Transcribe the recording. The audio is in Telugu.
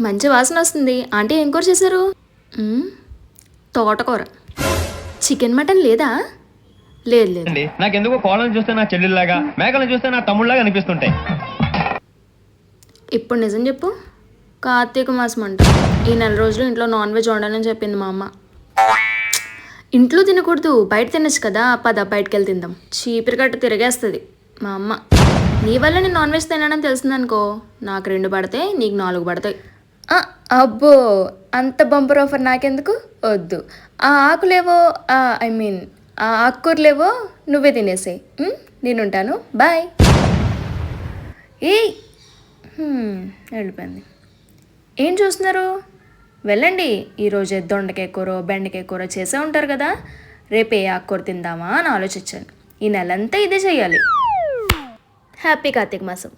మంచి వాసన వస్తుంది. ఆంటీ ఏం కూర చేశారు? తోటకూర. చికెన్ మటన్ లేదా? లేదు లేదు. అండి నాకెందుకో కోళ్ళని చూస్తే నా చెల్లెల్లాగా మేకలను చూస్తే నా తమ్ముళ్ళలాగా అనిపిస్తుంటాయి. ఇప్పుడు నిజం చెప్పు. కార్తీక మాసం అంట. ఈ నెల రోజులు ఇంట్లో నాన్ వెజ్ వండాలని చెప్పింది మా అమ్మ. ఇంట్లో తినకూడదు. బయట తినచ్చు కదా. పద బయటకు వెళ్ళి తిందాం. చీపిరి కట్ట తిరిగేస్తుంది మా అమ్మ. నీ వల్ల నేను నాన్ వెజ్ తినడం తెలిసిందనుకో నాకు రెండు పడతాయి నీకు నాలుగు పడతాయి. అబ్బో అంత బంపర్ ఆఫర్ నాకెందుకు? వద్దు. ఆ ఆకులేవో ఐ మీన్ ఆ ఆకుకూరలేవో నువ్వే తినేసాయి. నేనుంటాను. బాయ్. ఏ వెళ్ళిపోయింది. ఏం చూస్తున్నారు? వెళ్ళండి. ఈరోజు దొండకాయ కూర బెండకాయ కూర చేసే ఉంటారు కదా. రేపు ఏ ఆకుకూర తిందామా అని ఆలోచించాను. ఈ నెలంతా ఇదే చేయాలి హ్యాపీ కార్తీక మాసం.